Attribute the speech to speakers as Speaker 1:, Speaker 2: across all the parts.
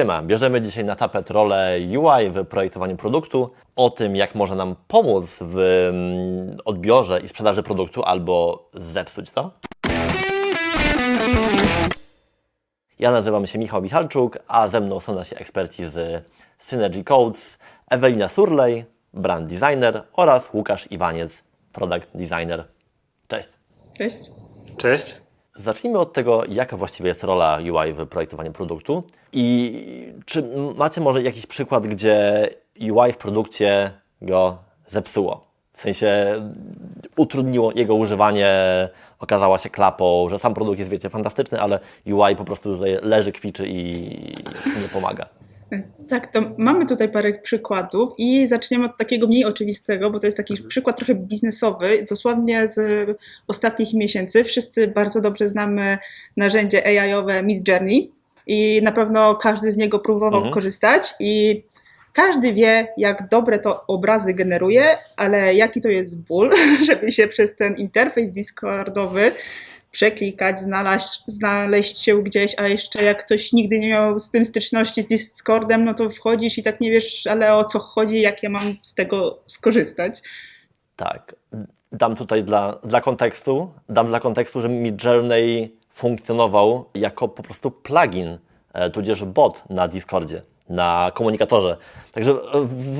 Speaker 1: Siema, bierzemy dzisiaj na tapet rolę UI w projektowaniu produktu, o tym jak może nam pomóc w mm, odbiorze i sprzedaży produktu albo zepsuć to. Ja nazywam się Michał Michalczuk, a ze mną są nasi eksperci z Synergy Codes, Ewelina Surlej, brand designer oraz Łukasz Iwaniec, product designer. Cześć.
Speaker 2: Cześć.
Speaker 3: Cześć.
Speaker 1: Zacznijmy od tego, jaka właściwie jest rola UI w projektowaniu produktu i czy macie może jakiś przykład, gdzie UI w produkcie go zepsuło? W sensie utrudniło jego używanie, okazała się klapą, że sam produkt jest, wiecie, fantastyczny, ale UI po prostu tutaj leży, kwiczy i nie pomaga.
Speaker 2: Tak, to mamy tutaj parę przykładów i zaczniemy od takiego mniej oczywistego, bo to jest taki przykład trochę biznesowy, dosłownie z ostatnich miesięcy. Wszyscy bardzo dobrze znamy narzędzie AI-owe Midjourney i na pewno każdy z niego próbował
Speaker 1: Mhm.
Speaker 2: korzystać i każdy wie, jak dobre to obrazy generuje, ale jaki to jest ból, żeby się przez ten interfejs Discordowy przeklikać, znaleźć, znaleźć się gdzieś, a jeszcze jak ktoś nigdy nie miał z tym styczności z Discordem, no to wchodzisz i tak nie wiesz, ale o co chodzi, jak ja mam z tego skorzystać.
Speaker 1: Tak. Dam tutaj dla, dla kontekstu, dam dla kontekstu, że Midjourney funkcjonował jako po prostu plugin, e, tudzież bot na Discordzie, na komunikatorze. Także e,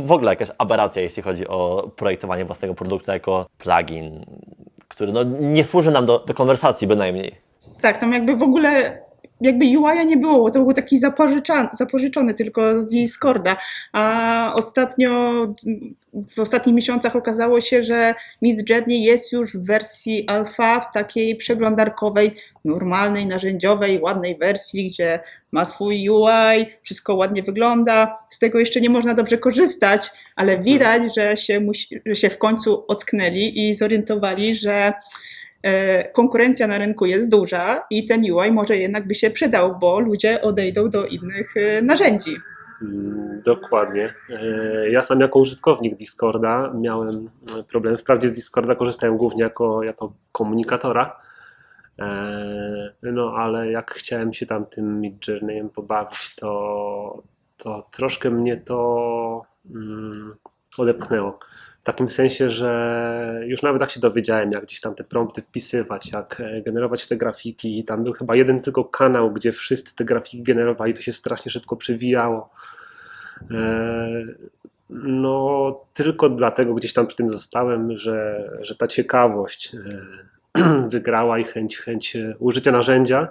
Speaker 1: w- ogóle jakaś aberracja, jeśli chodzi o projektowanie własnego produktu jako plugin, który no, nie służy nam do, do konwersacji bynajmniej.
Speaker 2: Tak, tam jakby w ogóle jakby UI nie było, bo to był taki zapożyczany, zapożyczony tylko z Discorda, a ostatnio, w ostatnich miesiącach okazało się, że Midjourney jest już w wersji alfa, w takiej przeglądarkowej, normalnej, narzędziowej, ładnej wersji, gdzie ma swój UI, wszystko ładnie wygląda, z tego jeszcze nie można dobrze korzystać, ale widać, że się, musi, że się w końcu ocknęli i zorientowali, że konkurencja na rynku jest duża i ten UI może jednak by się przydał, bo ludzie odejdą do innych e, narzędzi.
Speaker 3: Mm, Dokładnie. E, Ja sam jako użytkownik Discorda miałem e, problem. Wprawdzie z Discorda korzystałem głównie jako, jako komunikatora. E, No ale jak chciałem się tam tym Midjourneyem pobawić, to, to troszkę mnie to mm, odepchnęło. W takim sensie, że już nawet jak się dowiedziałem, jak gdzieś tam te prompty wpisywać, jak e, generować te grafiki, tam był chyba jeden tylko kanał, gdzie wszyscy te grafiki generowali, to się strasznie szybko przewijało. E, No, tylko dlatego gdzieś tam przy tym zostałem, że, że ta ciekawość e, wygrała i chęć, chęć użycia narzędzia.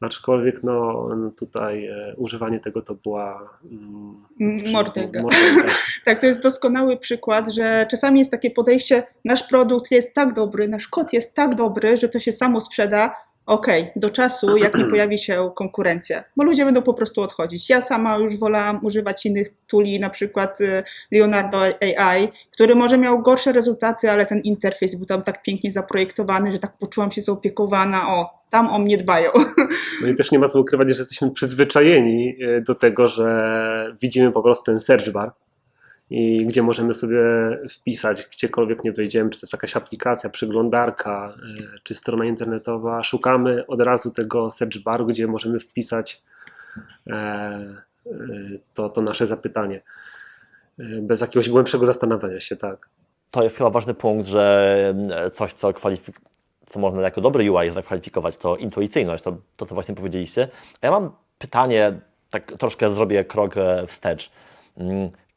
Speaker 3: Aczkolwiek no, tutaj e, używanie tego to była mm, przy-
Speaker 2: Mordęga.
Speaker 3: mordęga.
Speaker 2: Tak, to jest doskonały przykład, że czasami jest takie podejście, nasz produkt jest tak dobry, nasz kod jest tak dobry, że to się samo sprzeda. Okej, do czasu, jak nie pojawi się konkurencja, bo ludzie będą po prostu odchodzić. Ja sama już wolałam używać innych tuli, na przykład y, Leonardo AI, który może miał gorsze rezultaty, ale ten interfejs był tam tak pięknie zaprojektowany, że tak poczułam się zaopiekowana. O, tam o mnie dbają.
Speaker 3: No i też nie ma co ukrywać, że jesteśmy przyzwyczajeni e, do tego, że widzimy po prostu ten search bar i gdzie możemy sobie wpisać, gdziekolwiek nie wejdziemy, czy to jest jakaś aplikacja, przeglądarka, e, czy strona internetowa, szukamy od razu tego search baru, gdzie możemy wpisać e, e, to, to nasze zapytanie. Bez jakiegoś głębszego zastanawiania się, tak.
Speaker 1: To jest chyba ważny punkt, że mm, coś, co, kwalifik- co można jako dobry UI zakwalifikować, to intuicyjność, to, to co właśnie powiedzieliście. A ja mam pytanie, tak troszkę zrobię krok wstecz.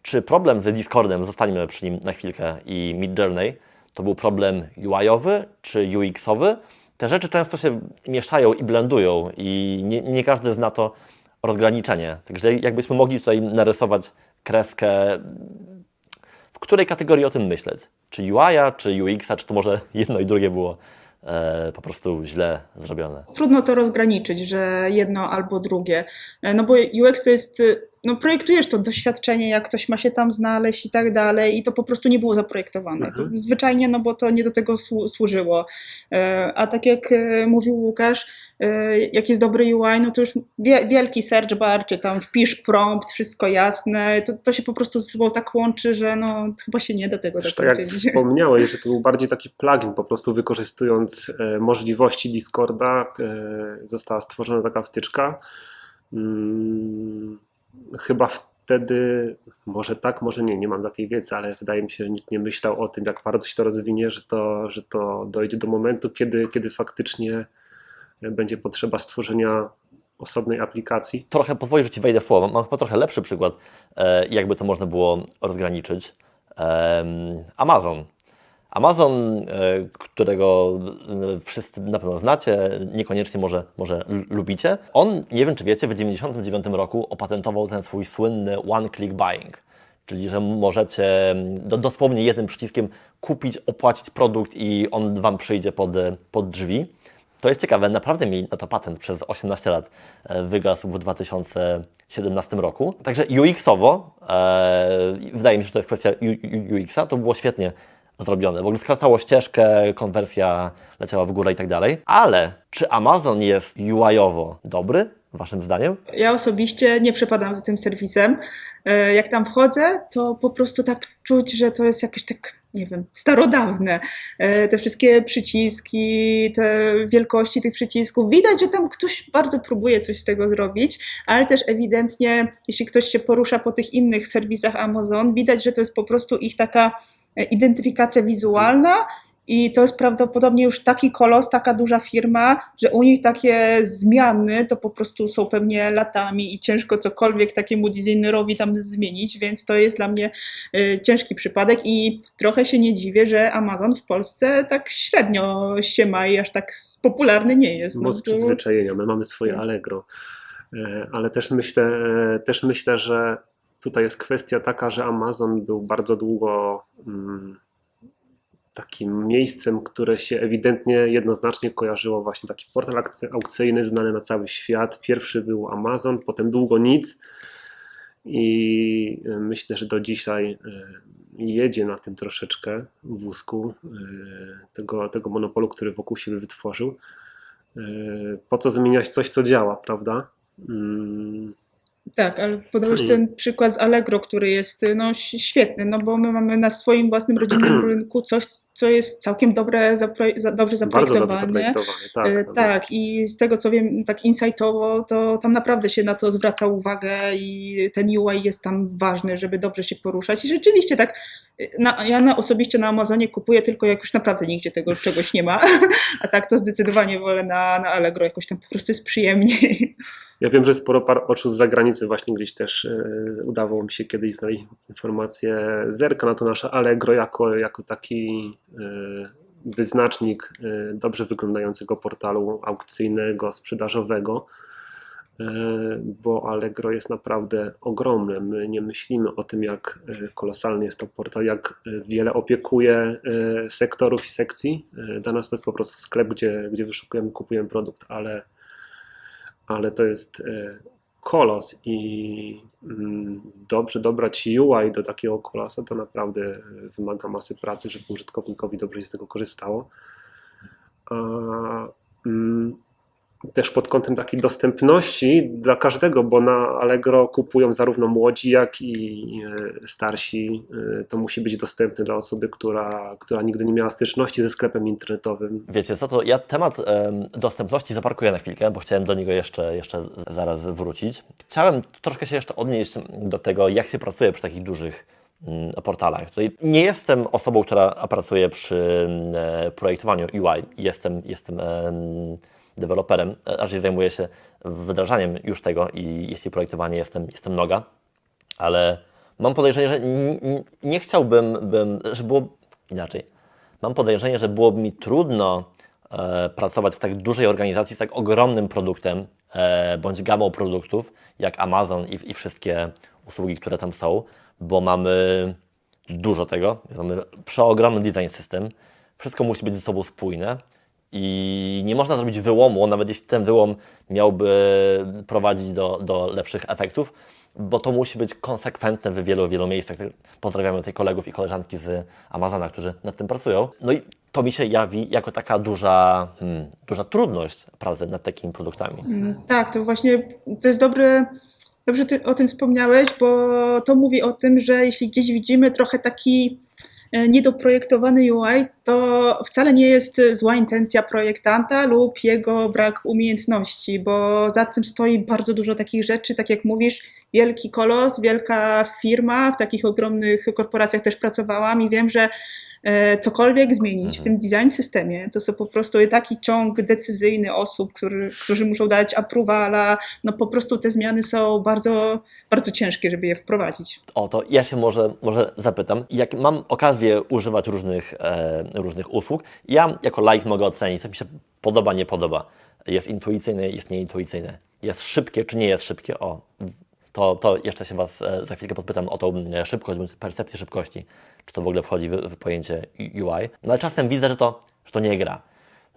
Speaker 1: Czy problem z Discordem, zostańmy przy nim na chwilkę, i Midjourney, to był problem UI-owy czy UX-owy? Te rzeczy często się mieszają i blendują i nie, nie każdy zna to rozgraniczenie. Także jakbyśmy mogli tutaj narysować kreskę w której kategorii o tym myśleć? Czy UI-a, czy UX-a, czy to może jedno i drugie było e, po prostu źle zrobione?
Speaker 2: trudno to rozgraniczyć, że jedno albo drugie. E, No bo UX to jest, no projektujesz to doświadczenie, jak ktoś ma się tam znaleźć i tak dalej i to po prostu nie było zaprojektowane.
Speaker 3: Mhm.
Speaker 2: Zwyczajnie, no bo to nie do tego słu- służyło. E, A tak jak e, mówił Łukasz, e, jak jest dobry UI, no to już wie- wielki search bar, czy tam wpisz prompt, wszystko jasne, to, to się po prostu ze sobą tak łączy, że no chyba się nie da tego
Speaker 3: Zresztą jak wspomniałeś, że to był bardziej taki plugin, po prostu wykorzystując możliwości Discorda, została stworzona taka wtyczka. Mm, chyba wtedy, może tak, może nie, nie mam takiej wiedzy, ale wydaje mi się, że nikt nie myślał o tym, jak bardzo się to rozwinie, że to, że to dojdzie do momentu, kiedy, kiedy faktycznie będzie potrzeba stworzenia osobnej aplikacji.
Speaker 1: Trochę pozwolisz, że Ci wejdę w słowo. Mam trochę lepszy przykład, e, jakby to można było rozgraniczyć. Amazon. Amazon, e, którego e, wszyscy na pewno znacie, niekoniecznie może, może lubicie. On, nie wiem czy wiecie, w 1999 roku opatentował ten swój słynny one-click buying. Czyli, że możecie do, dosłownie jednym przyciskiem kupić, opłacić produkt i on Wam przyjdzie pod, pod drzwi. To jest ciekawe, naprawdę mieli na to patent przez 18 lat. E, Wygasł w 2017 roku. Także UX-owo, e, wydaje mi się, że to jest kwestia UX-a, to było świetnie zrobione. W ogóle skracało ścieżkę, konwersja leciała w górę i tak dalej. Ale czy Amazon jest UI-owo dobry, waszym zdaniem?
Speaker 2: Ja osobiście nie przepadam za tym serwisem. E, Jak tam wchodzę, to po prostu tak czuć, że to jest jakieś tak, nie wiem, starodawne. E, Te wszystkie przyciski, te wielkości tych przycisków. Widać, że tam ktoś bardzo próbuje coś z tego zrobić, ale też ewidentnie, jeśli ktoś się porusza po tych innych serwisach Amazon, widać, że to jest po prostu ich taka identyfikacja wizualna i to jest prawdopodobnie już taki kolos, taka duża firma, że u nich takie zmiany to po prostu są pewnie latami i ciężko cokolwiek takiemu designerowi tam zmienić, więc to jest dla mnie y, ciężki przypadek i trochę się nie dziwię, że Amazon w Polsce tak średnio się ma i aż tak popularny nie jest.
Speaker 3: Z
Speaker 2: to-
Speaker 3: przyzwyczajenia, my mamy swoje
Speaker 2: Tak.
Speaker 3: Allegro. E, Ale też myślę, e, też myślę, że tutaj jest kwestia taka, że Amazon był bardzo długo mm, takim miejscem, które się ewidentnie, jednoznacznie kojarzyło właśnie taki portal aukcy- aukcyjny znany na cały świat. Pierwszy był Amazon, potem długo nic i e, myślę, że do dzisiaj e, jedzie na tym troszeczkę wózku e, tego, tego monopolu, który wokół siebie wytworzył. Po co zmieniać coś, co działa, prawda?
Speaker 2: Tak, ale podałeś ten przykład z Allegro, który jest no, świetny, no bo my mamy na swoim własnym rodzinnym rynku coś, co jest całkiem dobre, zapro- za, dobrze
Speaker 3: Bardzo dobrze
Speaker 2: zaprojektowane.
Speaker 3: zaprojektowane, tak.
Speaker 2: E, Tak, i z tego co wiem, tak insightowo, to tam naprawdę się na to zwraca uwagę i ten UI jest tam ważny, żeby dobrze się poruszać. I rzeczywiście tak, na, ja na, osobiście na Amazonie kupuję tylko jak już naprawdę nigdzie tego czegoś nie ma, a tak to zdecydowanie wolę na, na Allegro, jakoś tam po prostu jest przyjemniej.
Speaker 3: Ja wiem, że sporo par oczu z zagranicy właśnie gdzieś też e, udawało mi się kiedyś znaleźć informację. Zerka na to nasze Allegro jako, jako taki e, wyznacznik e, dobrze wyglądającego portalu aukcyjnego, sprzedażowego, bo Allegro jest naprawdę ogromne. My nie myślimy o tym, jak e, kolosalny jest to portal, jak e, wiele opiekuje e, sektorów i sekcji. E, Dla nas to jest po prostu sklep, gdzie, gdzie wyszukujemy, kupujemy produkt, ale ale to jest e, kolos i mm, dobrze dobrać UI do takiego kolosa to naprawdę e, wymaga masy pracy, żeby użytkownikowi dobrze się z tego korzystało. A mm, też pod kątem takiej dostępności dla każdego, bo na Allegro kupują zarówno młodzi, jak i e, starsi. E, To musi być dostępne dla osoby, która, która nigdy nie miała styczności ze sklepem internetowym.
Speaker 1: Wiecie co, to ja temat em, dostępności zaparkuję na chwilkę, bo chciałem do niego jeszcze, jeszcze zaraz wrócić. Chciałem troszkę się jeszcze odnieść do tego, jak się pracuje przy takich dużych mm, portalach. Tutaj nie jestem osobą, która pracuje przy e, projektowaniu UI. Jestem, jestem em, deweloperem, raczej zajmuję się wdrażaniem już tego i jeśli projektowanie jestem, jestem noga, ale mam podejrzenie, że nie chciałbym, bym, że było inaczej. Mam podejrzenie, że byłoby mi trudno e, pracować w tak dużej organizacji, z tak ogromnym produktem, e, bądź gamą produktów, jak Amazon i, i wszystkie usługi, które tam są, bo mamy dużo tego, mamy przeogromny design system, wszystko musi być ze sobą spójne i nie można zrobić wyłomu, nawet jeśli ten wyłom miałby prowadzić do, do lepszych efektów, bo to musi być konsekwentne w wielu, wielu miejscach. Pozdrawiamy tutaj kolegów i koleżanki z Amazona, którzy nad tym pracują. No i to mi się jawi jako taka duża, hmm, duża trudność pracy nad takimi produktami.
Speaker 2: Mm, Tak, to właśnie to jest dobre, dobrze ty o tym wspomniałeś, bo to mówi o tym, że jeśli gdzieś widzimy trochę taki niedoprojektowany UI to wcale nie jest zła intencja projektanta lub jego brak umiejętności, bo za tym stoi bardzo dużo takich rzeczy, tak jak mówisz, wielki kolos, wielka firma, w takich ogromnych korporacjach też pracowałam i wiem, że e, cokolwiek zmienić w tym design systemie, to są po prostu taki ciąg decyzyjny osób, który, którzy muszą dać approvala, no po prostu te zmiany są bardzo, bardzo ciężkie, żeby je wprowadzić.
Speaker 1: O, to ja się może, może zapytam. Jak mam okazję używać różnych, e, różnych usług, ja jako laik mogę ocenić, co mi się podoba, nie podoba. Jest intuicyjne, jest nieintuicyjne. Jest szybkie, czy nie jest szybkie. O, to, to jeszcze się Was e, za chwilkę podpytam o tą e, szybkość, bądź percepcję szybkości, czy to w ogóle wchodzi w, w pojęcie UI. No ale czasem widzę, że to, że to nie gra,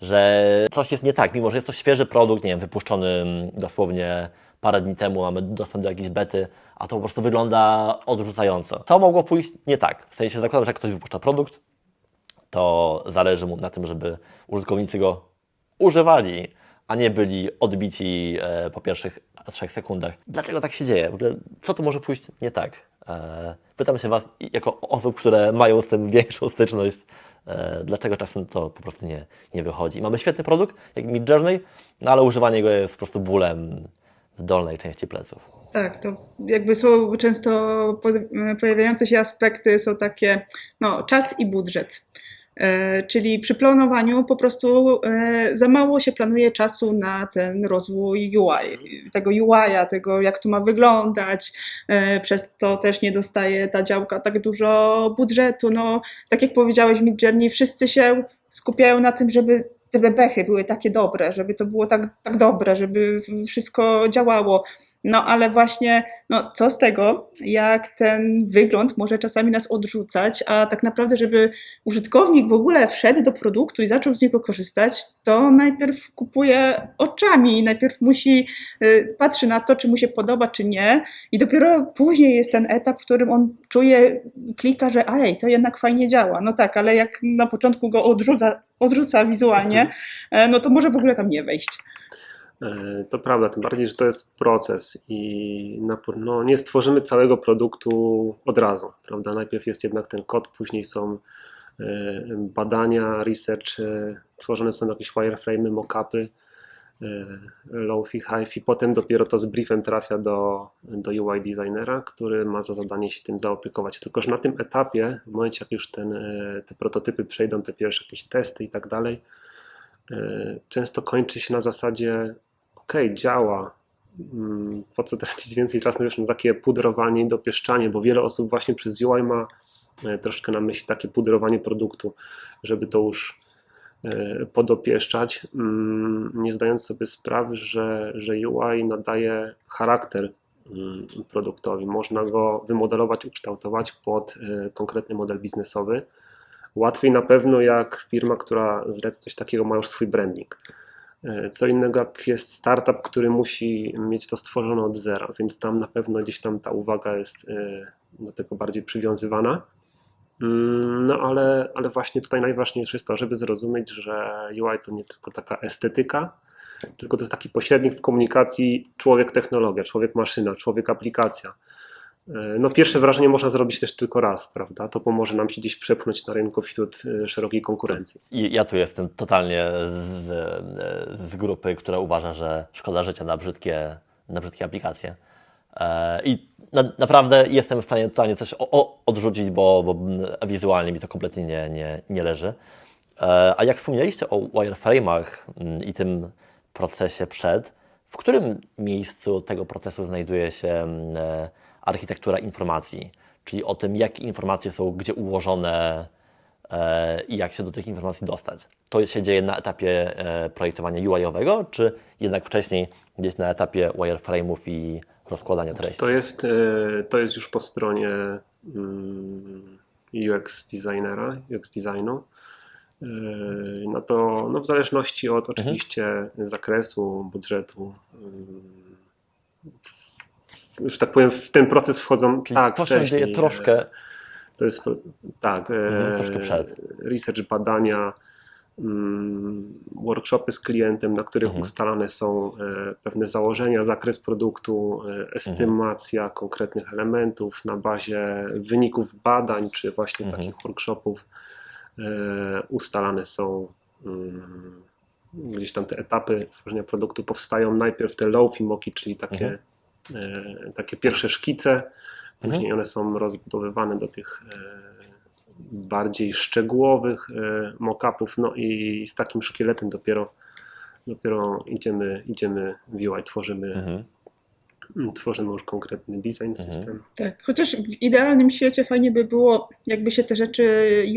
Speaker 1: że coś jest nie tak, mimo że jest to świeży produkt, nie wiem, wypuszczony mm, dosłownie parę dni temu, mamy dostęp do jakiejś bety, a to po prostu wygląda odrzucająco. Co mogło pójść nie tak? W sensie zakładam, że jak ktoś wypuszcza produkt, to zależy mu na tym, żeby użytkownicy go używali, a nie byli odbici e, po pierwszych trzech sekundach. Dlaczego tak się dzieje? W ogóle, co tu może pójść nie tak? E, pytam się Was, jako osób, które mają z tym większą styczność, e, dlaczego czasem to po prostu nie, nie wychodzi. Mamy świetny produkt, jak Midjourney, no ale używanie go jest po prostu bólem w dolnej części pleców.
Speaker 2: Tak, to jakby są często po- pojawiające się aspekty, są takie, no, czas i budżet. E, Czyli przy planowaniu po prostu e, za mało się planuje czasu na ten rozwój UI, tego UI-a, tego jak to ma wyglądać, e, przez to też nie dostaje ta działka tak dużo budżetu. No, tak jak powiedziałeś w Midjourney, wszyscy się skupiają na tym, żeby te bebechy były takie dobre, żeby to było tak, tak dobre, żeby wszystko działało. No ale właśnie, no co z tego, jak ten wygląd może czasami nas odrzucać, a tak naprawdę, żeby użytkownik w ogóle wszedł do produktu i zaczął z niego korzystać, to najpierw kupuje oczami, najpierw musi, y, patrzy na to, czy mu się podoba, czy nie i dopiero później jest ten etap, w którym on czuje, klika, że ej, to jednak fajnie działa. No tak, ale jak na początku go odrzuca, odrzuca wizualnie, e, no to może w ogóle tam nie wejść.
Speaker 3: E, To prawda, tym bardziej, że to jest proces i no, nie stworzymy całego produktu od razu. Prawda? Najpierw jest jednak ten kod, później są e, badania, research, e, tworzone są jakieś wireframe'y, mockupy, low-fi, high-fi, potem dopiero to z briefem trafia do, do UI designera, który ma za zadanie się tym zaopiekować. Tylko, że na tym etapie, w momencie jak już ten, te prototypy przejdą, te pierwsze jakieś testy i tak dalej, często kończy się na zasadzie ok, działa, mm, po co tracić więcej czasu na takie pudrowanie i dopieszczanie, bo wiele osób właśnie przez UI ma e, troszkę na myśli takie pudrowanie produktu, żeby to już e, podopieszczać, mm, nie zdając sobie sprawy, że, że UI nadaje charakter mm, produktowi. Można go wymodelować, ukształtować pod e, konkretny model biznesowy. Łatwiej na pewno jak firma, która zleca coś takiego, ma już swój branding. E, Co innego jak jest startup, który musi mieć to stworzone od zera, więc tam na pewno gdzieś tam ta uwaga jest e, do tego bardziej przywiązywana. Mm, No ale, ale właśnie tutaj najważniejsze jest to, żeby zrozumieć, że UI to nie tylko taka estetyka, tylko to jest taki pośrednik w komunikacji człowiek-technologia, człowiek-maszyna, człowiek-aplikacja. E, No pierwsze wrażenie można zrobić też tylko raz, prawda? To pomoże nam się gdzieś przepchnąć na rynku wśród e, szerokiej konkurencji.
Speaker 1: Ja tu jestem totalnie z, z grupy, która uważa, że szkoda życia na brzydkie, na brzydkie aplikacje. E, I na, naprawdę jestem w stanie totalnie coś o, o, odrzucić, bo, bo wizualnie mi to kompletnie nie, nie, nie leży. E, A jak wspomnieliście o wireframe'ach mm, i tym procesie przed, w którym miejscu tego procesu znajduje się mm, e, architektura informacji? Czyli o tym, jakie informacje są gdzie ułożone, e, i jak się do tych informacji dostać. To się dzieje na etapie e, projektowania UI-owego, czy jednak wcześniej gdzieś na etapie wireframe'ów i rozkładania treści?
Speaker 3: To jest, e, to jest już po stronie mm, UX designera, UX designu. No to no w zależności od
Speaker 1: Mhm.
Speaker 3: oczywiście zakresu, budżetu, mm, że tak powiem, w ten proces wchodzą
Speaker 1: Czyli
Speaker 3: tak
Speaker 1: to się dzieje
Speaker 3: wcześniej,
Speaker 1: troszkę
Speaker 3: e, To jest tak, e,
Speaker 1: Mhm, troszkę przed.
Speaker 3: research, badania, mm, workshopy z klientem, na których
Speaker 1: Mhm.
Speaker 3: ustalane są e, pewne założenia, zakres produktu, e, estymacja konkretnych elementów na bazie wyników badań, czy właśnie
Speaker 1: Mhm.
Speaker 3: takich workshopów e, ustalane są mm, gdzieś tam te etapy tworzenia produktu powstają najpierw te low fimoki, czyli takie, e, takie pierwsze szkice, później one są rozbudowywane do tych e, bardziej szczegółowych e, mock-upów, no i z takim szkieletem dopiero, dopiero idziemy, idziemy w UI, tworzymy,
Speaker 1: Mhm.
Speaker 3: Tworzymy już konkretny design
Speaker 1: Mhm.
Speaker 3: system.
Speaker 2: Tak, chociaż w idealnym świecie fajnie by było, jakby się te rzeczy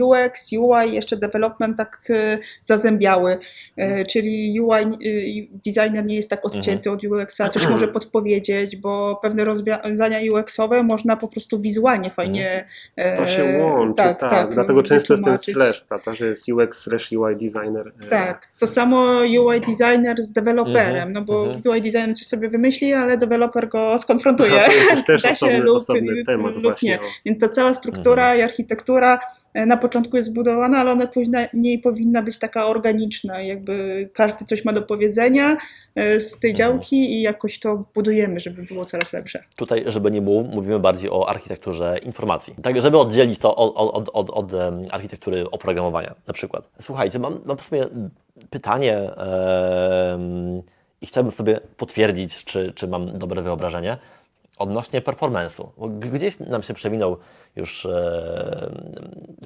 Speaker 2: UX, UI, jeszcze development tak e, zazębiały. E, czyli UI, e, designer nie jest tak odcięty od UX-a, coś może podpowiedzieć, bo pewne rozwiązania UX-owe można po prostu wizualnie fajnie. e,
Speaker 3: To się łączy, tak, dlatego często jest ten slash, prawda, że jest UX slash UI designer.
Speaker 2: Tak, to samo UI designer z deweloperem,
Speaker 1: Mhm,
Speaker 2: no bo
Speaker 1: mhm.
Speaker 2: UI designer coś sobie wymyśli, ale deweloper go skonfrontuje.
Speaker 3: To jest też osobny,
Speaker 2: lub-
Speaker 3: osobny temat
Speaker 2: lub
Speaker 3: właśnie.
Speaker 2: nie. Więc ta cała struktura
Speaker 1: Mhm.
Speaker 2: i architektura e, na początku jest zbudowana, ale ona później powinna być taka organiczna, jakby każdy coś ma do powiedzenia e, z tej
Speaker 1: Mhm.
Speaker 2: działki i jakoś to budujemy, żeby było coraz lepsze.
Speaker 1: Tutaj, żeby nie było, mówimy bardziej o architekturze informacji. Tak, żeby oddzielić to od, od, od, od, architektury oprogramowania na przykład. Słuchajcie, mam, mam w sumie pytanie em, i chciałbym sobie potwierdzić, czy, czy mam dobre wyobrażenie odnośnie performance'u. Gdzieś nam się przewinął już em,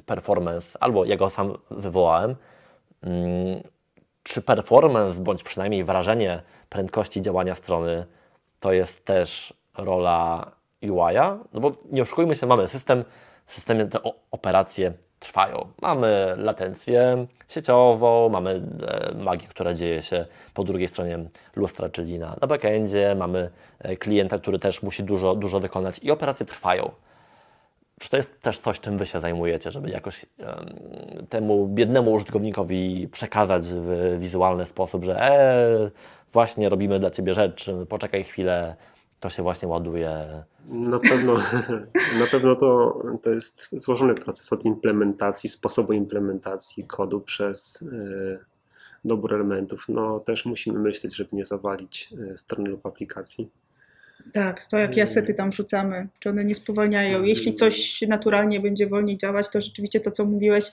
Speaker 1: performance, albo ja go sam wywołałem. Mm, czy performance, bądź przynajmniej wrażenie prędkości działania strony, to jest też rola UI-a? No bo nie oszukujmy się, mamy system, w systemie te operacje trwają. Mamy latencję sieciową, mamy e, magię, która dzieje się po drugiej stronie lustra, czyli na, na backendzie, mamy e, klienta, który też musi dużo, dużo wykonać i operacje trwają. Czy to jest też coś, czym Wy się zajmujecie, żeby jakoś em, temu biednemu użytkownikowi przekazać w wizualny sposób, że e, właśnie robimy dla Ciebie rzecz, poczekaj chwilę, to się właśnie ładuje.
Speaker 3: Na pewno, na pewno to, to jest złożony proces od implementacji, sposobu implementacji kodu przez e, dobór elementów. No też musimy myśleć, żeby nie zawalić e, strony lub aplikacji.
Speaker 2: Tak, to jakie asety tam wrzucamy, czy one nie spowalniają. Jeśli coś naturalnie będzie wolniej działać, to rzeczywiście to, co mówiłeś,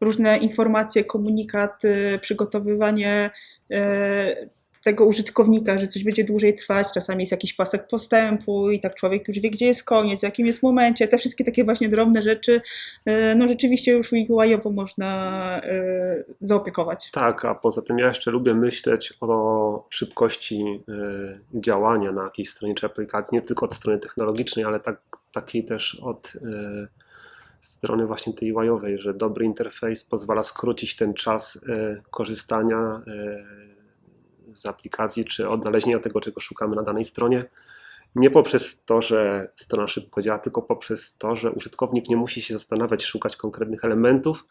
Speaker 2: różne informacje, komunikaty, przygotowywanie e, tego użytkownika, że coś będzie dłużej trwać, czasami jest jakiś pasek postępu i tak człowiek już wie, gdzie jest koniec, w jakim jest momencie. Te wszystkie takie właśnie drobne rzeczy, e, no rzeczywiście już UI-owo można e, zaopiekować.
Speaker 3: Tak, a poza tym ja jeszcze lubię myśleć o szybkości e, działania na jakiejś stronie czy aplikacji, nie tylko od strony technologicznej, ale tak, takiej też od strony właśnie tej UI-owej, że dobry interfejs pozwala skrócić ten czas korzystania z aplikacji czy odnalezienia tego, czego szukamy na danej stronie. Nie poprzez to, że strona szybko działa, tylko poprzez to, że użytkownik nie musi się zastanawiać, szukać konkretnych elementów,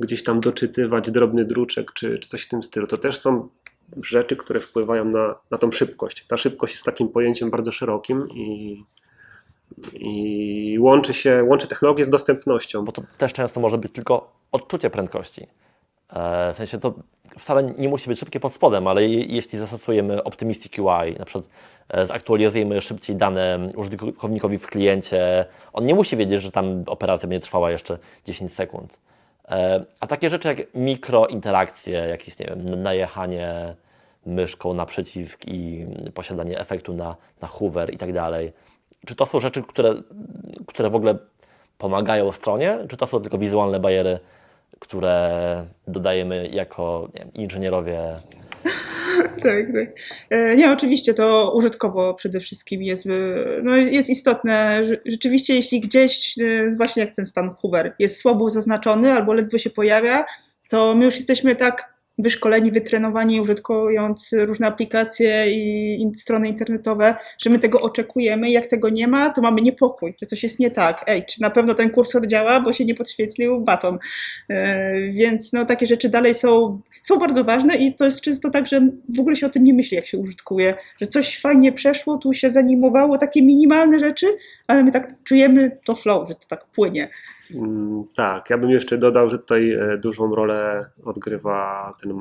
Speaker 3: gdzieś tam doczytywać drobny druczek czy, czy coś w tym stylu. To też są rzeczy, które wpływają na, na tą szybkość. Ta szybkość jest takim pojęciem bardzo szerokim i, i łączy się, łączy technologię z dostępnością.
Speaker 1: Bo to też często może być tylko odczucie prędkości. E, W sensie to wcale nie musi być szybkie pod spodem, ale je- jeśli zastosujemy Optimistic UI, na przykład e, zaktualizujemy szybciej dane użytkownikowi w kliencie, on nie musi wiedzieć, że tam operacja będzie trwała jeszcze 10 sekund. E, A takie rzeczy jak mikrointerakcje, jakieś, nie wiem, najechanie myszką na przycisk i posiadanie efektu na, na hoover i tak dalej. Czy to są rzeczy, które, które w ogóle pomagają stronie, czy to są tylko wizualne bariery, które dodajemy jako wiem, inżynierowie?
Speaker 2: Tak, tak. E, Nie, oczywiście to użytkowo przede wszystkim jest, e, no, jest istotne. Rze- Rzeczywiście, jeśli gdzieś, e, właśnie jak ten stan Huber, jest słabo zaznaczony albo ledwo się pojawia, to my już jesteśmy tak wyszkoleni, wytrenowani, użytkując różne aplikacje i in- strony internetowe, że my tego oczekujemy. Jak tego nie ma, to mamy niepokój, że coś jest nie tak. Ej, czy na pewno ten kursor działa, bo się nie podświetlił baton. E, Więc no, takie rzeczy dalej są, są bardzo ważne i to jest często tak, że w ogóle się o tym nie myśli, jak się użytkuje, że coś fajnie przeszło, tu się zanimowało, takie minimalne rzeczy, ale my tak czujemy to flow, że to tak płynie.
Speaker 3: Mm, Tak, ja bym jeszcze dodał, że tutaj e, dużą rolę odgrywa ten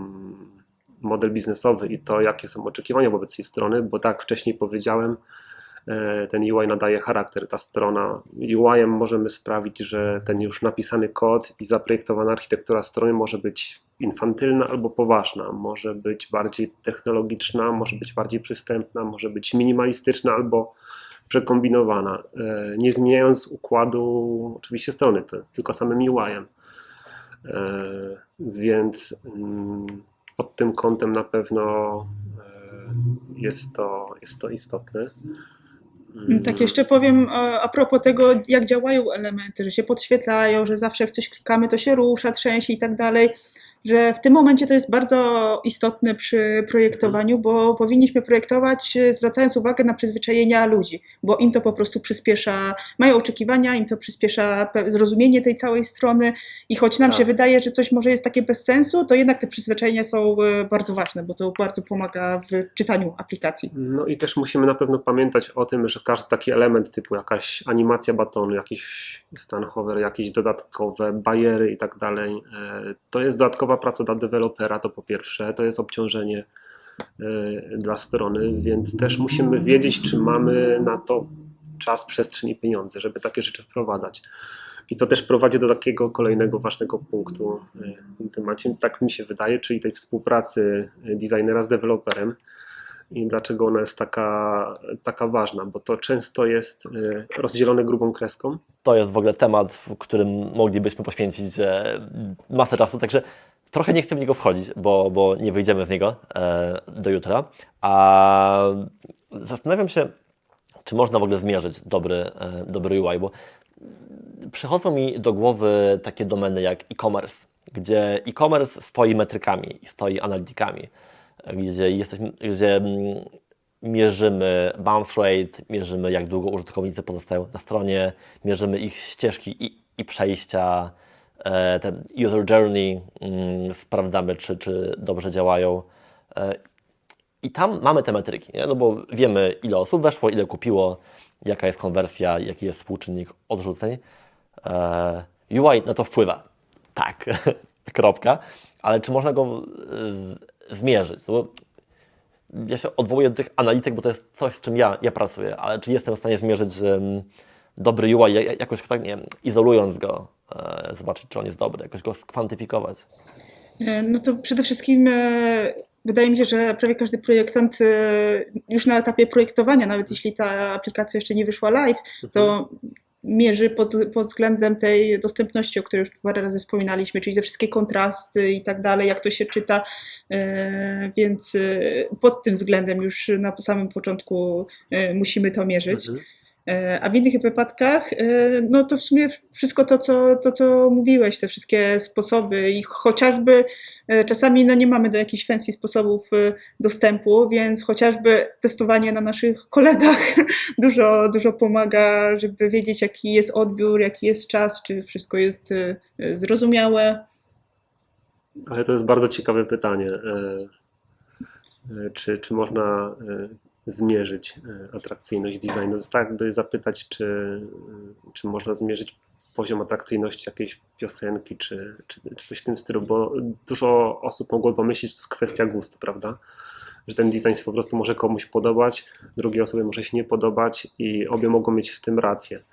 Speaker 3: model biznesowy i to, jakie są oczekiwania wobec tej strony, bo tak wcześniej powiedziałem, e, ten UI nadaje charakter, ta strona. UI-em możemy sprawić, że ten już napisany kod i zaprojektowana architektura strony może być infantylna albo poważna, może być bardziej technologiczna, może być bardziej przystępna, może być minimalistyczna albo przekombinowana, e, nie zmieniając układu oczywiście strony, tylko samym UI-em. E, Więc mm, pod tym kątem na pewno e, jest to, jest to istotne. Mm,
Speaker 2: Tak jeszcze powiem a propos tego, jak działają elementy, że się podświetlają, że zawsze jak coś klikamy, to się rusza, trzęsie i tak dalej, że w tym momencie to jest bardzo istotne przy projektowaniu, bo powinniśmy projektować e, zwracając uwagę na przyzwyczajenia ludzi, bo im to po prostu przyspiesza, mają oczekiwania, im to przyspiesza zrozumienie tej całej strony i choć nam
Speaker 3: Tak.
Speaker 2: się wydaje, że coś może jest takie bez sensu, to jednak te przyzwyczajenia są e, bardzo ważne, bo to bardzo pomaga w czytaniu aplikacji.
Speaker 3: No i też musimy na pewno pamiętać o tym, że każdy taki element typu jakaś animacja batonu, jakiś stan hover, jakieś dodatkowe bariery i tak dalej, e, to jest dodatkowa praca dla dewelopera, to po pierwsze, to jest obciążenie e, dla strony, więc też musimy wiedzieć, czy mamy na to czas, przestrzeń i pieniądze, żeby takie rzeczy wprowadzać. I to też prowadzi do takiego kolejnego ważnego punktu e, w tym temacie, tak mi się wydaje, czyli tej współpracy e, designera z deweloperem i dlaczego ona jest taka, taka ważna, bo to często jest rozdzielone grubą kreską.
Speaker 1: To jest w ogóle temat, w którym moglibyśmy poświęcić masę czasu, także trochę nie chcę w niego wchodzić, bo, bo nie wyjdziemy z niego e, do jutra. A zastanawiam się, czy można w ogóle zmierzyć dobry, e, dobry UI, bo przychodzą mi do głowy takie domeny jak e-commerce, gdzie e-commerce stoi metrykami i stoi analitykami, gdzie, jesteśmy, gdzie mm, mierzymy bounce rate, mierzymy jak długo użytkownicy pozostają na stronie, mierzymy ich ścieżki i, i przejścia, ten user journey, mm, sprawdzamy czy, czy dobrze działają. E, I tam mamy te metryki, nie? no bo wiemy ile osób weszło, ile kupiło, jaka jest konwersja, jaki jest współczynnik odrzuceń. E, UI na to wpływa. Tak, kropka. Ale czy można go zmierzyć? No bo ja się odwołuję do tych analityk, bo to jest coś, z czym ja, ja pracuję, ale czy jestem w stanie zmierzyć um, dobry UI, ja- jakoś tak, nie izolując go, e, zobaczyć, czy on jest dobry, jakoś go skwantyfikować?
Speaker 2: E, No to przede wszystkim e, wydaje mi się, że prawie każdy projektant już na etapie projektowania, nawet jeśli ta aplikacja jeszcze nie wyszła live, to mierzy pod, pod względem tej dostępności, o której już parę razy wspominaliśmy, czyli te wszystkie kontrasty i tak dalej, jak to się czyta, więc pod tym względem już na samym początku musimy to mierzyć.
Speaker 3: Mhm.
Speaker 2: E, A w innych wypadkach, e, no to w sumie wszystko to, co, to, co mówiłeś, te wszystkie sposoby i chociażby e, czasami no nie mamy do jakichś fancy sposobów dostępu, więc chociażby testowanie na naszych kolegach dużo, dużo pomaga, żeby wiedzieć, jaki jest odbiór, jaki jest czas, czy wszystko jest zrozumiałe.
Speaker 3: Ale to jest bardzo ciekawe pytanie. Czy, czy można zmierzyć e, atrakcyjność designu? Tak, by zapytać, czy, e, czy można zmierzyć poziom atrakcyjności jakiejś piosenki, czy, czy, czy coś w tym stylu, bo dużo osób mogło pomyśleć, że to jest kwestia gustu, prawda? Że ten design się po prostu może komuś podobać, drugiej osobie może się nie podobać i obie mogą mieć w tym rację.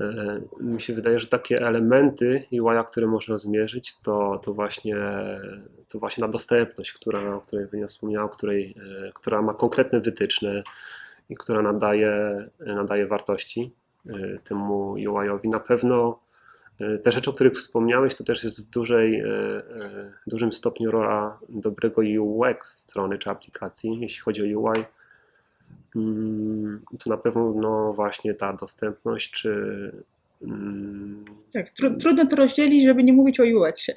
Speaker 3: E, Mi się wydaje, że takie elementy UI, które można zmierzyć, to, to, właśnie, to właśnie na dostępność, która, o której Wynia wspomniała, której, e, która ma konkretne wytyczne i która nadaje, nadaje wartości e, temu UI-owi. Na pewno te rzeczy, o których wspomniałeś, to też jest w dużej, e, dużym stopniu rola dobrego UX strony czy aplikacji, jeśli chodzi o UI. Mm, To na pewno no właśnie ta dostępność, czy mm,
Speaker 2: Tak, tru, trudno to rozdzielić, żeby nie mówić o UX-ie.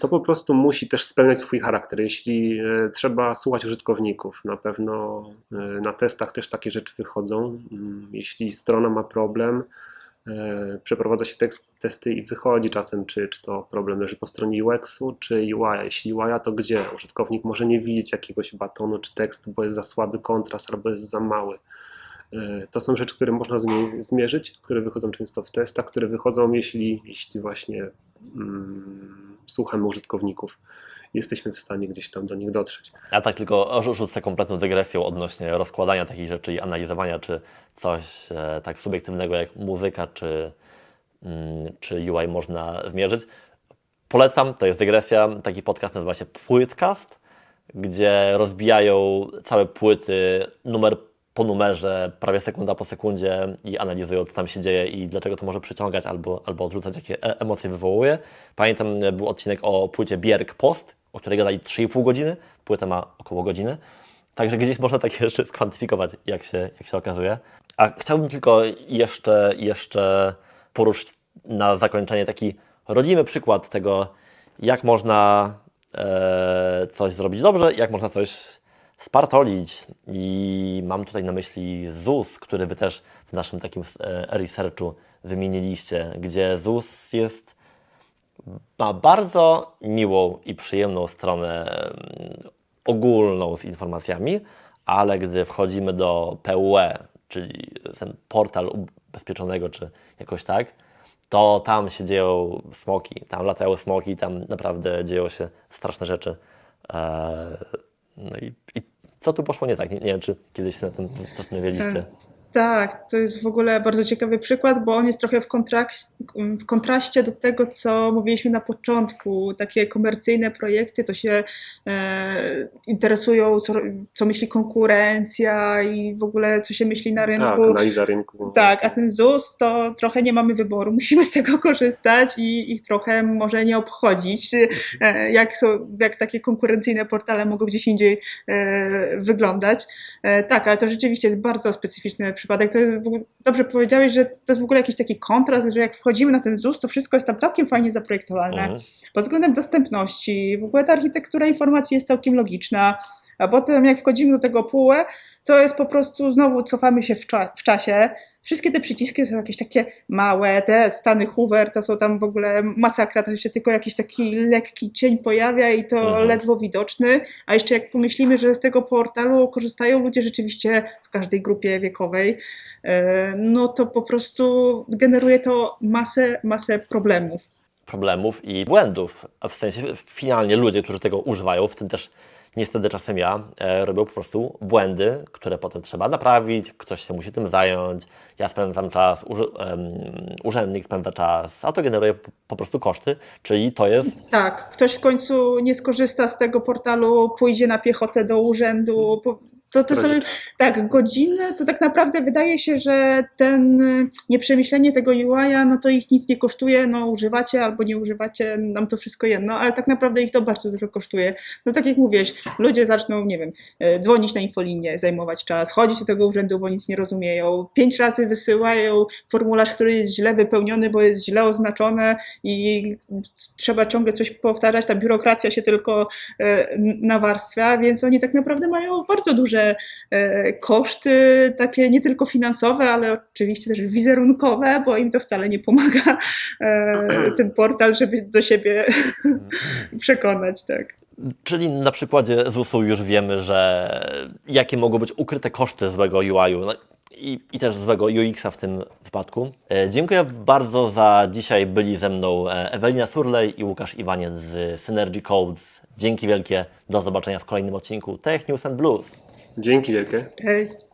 Speaker 3: to po prostu musi też spełniać swój charakter. Jeśli e, trzeba słuchać użytkowników, na pewno e, na testach też takie rzeczy wychodzą. Mm, Jeśli strona ma problem, przeprowadza się tekst, testy i wychodzi czasem, czy, czy to problem leży po stronie UX-u, czy UI. Jeśli UI, to gdzie? Użytkownik może nie widzieć jakiegoś batonu czy tekstu, bo jest za słaby kontrast albo jest za mały. E, To są rzeczy, które można zmie- zmierzyć, które wychodzą często w testach, które wychodzą, jeśli, jeśli właśnie mm, słuchamy użytkowników. Jesteśmy w stanie gdzieś tam do nich dotrzeć.
Speaker 1: Ja tak tylko rzucę kompletną dygresją odnośnie rozkładania takich rzeczy i analizowania, czy coś e, tak subiektywnego jak muzyka, czy, mm, czy UI można zmierzyć. Polecam, to jest dygresja, taki podcast nazywa się Płytcast, gdzie rozbijają całe płyty numer po numerze, prawie sekunda po sekundzie i analizują, co tam się dzieje i dlaczego to może przyciągać albo, albo odrzucać, jakie e- emocje wywołuje. Pamiętam, e, był odcinek o płycie Bierg Post, o której gadali 3,5 godziny. Płyta ma około godziny. Także gdzieś można takie rzeczy skwantyfikować, jak się, jak się okazuje. A chciałbym tylko jeszcze, jeszcze poruszyć na zakończenie taki rodzimy przykład tego, jak można e, coś zrobić dobrze, jak można coś spartolić. I mam tutaj na myśli ZUS, który Wy też w naszym takim e, researchu wymieniliście, gdzie ZUS jest ma bardzo miłą i przyjemną stronę mm, ogólną z informacjami, ale gdy wchodzimy do PUE, czyli ten portal ubezpieczonego, czy jakoś tak, to tam się dzieją smoki, tam latają smoki, tam naprawdę dzieją się straszne rzeczy. Eee, No i, i co tu poszło nie tak? Nie, nie wiem, czy kiedyś się na tym zastanawialiście.
Speaker 2: Tak, to jest w ogóle bardzo ciekawy przykład, bo on jest trochę w, kontrak- w kontraście do tego, co mówiliśmy na początku. Takie komercyjne projekty to się e, interesują, co, co myśli konkurencja i w ogóle co się myśli na
Speaker 3: Tak,
Speaker 2: rynku.
Speaker 3: analiza rynku.
Speaker 2: Tak, a ten ZUS to trochę nie mamy wyboru, musimy z tego korzystać i ich trochę może nie obchodzić, e, jak, są, jak takie konkurencyjne portale mogą gdzieś indziej e, wyglądać. E, Tak, ale to rzeczywiście jest bardzo specyficzny przypadek. To jest dobrze powiedziałeś, że to jest w ogóle jakiś taki kontrast, że jak wchodzimy na ten ZUS, to wszystko jest tam całkiem fajnie zaprojektowane.
Speaker 1: Mhm.
Speaker 2: Pod względem dostępności, w ogóle ta architektura informacji jest całkiem logiczna, a potem jak wchodzimy do tego PUE, to jest po prostu znowu cofamy się w, cza- w czasie. Wszystkie te przyciski są jakieś takie małe, te stany Hoover to są tam w ogóle masakra, to się tylko jakiś taki lekki cień pojawia i to
Speaker 1: Mhm.
Speaker 2: ledwo widoczny. A jeszcze jak pomyślimy, że z tego portalu korzystają ludzie rzeczywiście w każdej grupie wiekowej, e, no to po prostu generuje to masę, masę problemów.
Speaker 1: problemów i błędów. A w sensie finalnie ludzie, którzy tego używają, w tym też niestety czasem ja, e, po prostu błędy, które potem trzeba naprawić, ktoś się musi tym zająć, ja spędzam czas, em, urzędnik spędza czas, a to generuje po, po prostu koszty, czyli to jest
Speaker 2: Tak, ktoś w końcu nie skorzysta z tego portalu, pójdzie na piechotę do urzędu. po- To, to są tak, godziny, to tak naprawdę wydaje się, że ten y, nieprzemyślenie tego UI-a, no to ich nic nie kosztuje, no używacie albo nie używacie, nam to wszystko jedno, ale tak naprawdę ich to bardzo dużo kosztuje. No tak jak mówiłeś, ludzie zaczną, nie wiem, y, dzwonić na infolinię, zajmować czas, chodzić do tego urzędu, bo nic nie rozumieją, pięć razy wysyłają formularz, który jest źle wypełniony, bo jest źle oznaczone i trzeba ciągle coś powtarzać, ta biurokracja się tylko e, nawarstwia, więc oni tak naprawdę mają bardzo duże e, koszty, takie nie tylko finansowe, ale oczywiście też wizerunkowe, bo im to wcale nie pomaga e, ten portal, żeby do siebie przekonać, tak.
Speaker 1: Czyli na przykładzie ZUS-u już wiemy, że jakie mogą być ukryte koszty złego UI-u no i, i też złego UX-a w tym wypadku. E, Dziękuję bardzo za dzisiaj. Byli ze mną Ewelina Surlej i Łukasz Iwaniec z Synergy Codes. Dzięki wielkie. Do zobaczenia w kolejnym odcinku Tech News and Blues.
Speaker 3: Dzięki wielkie.
Speaker 2: Cześć.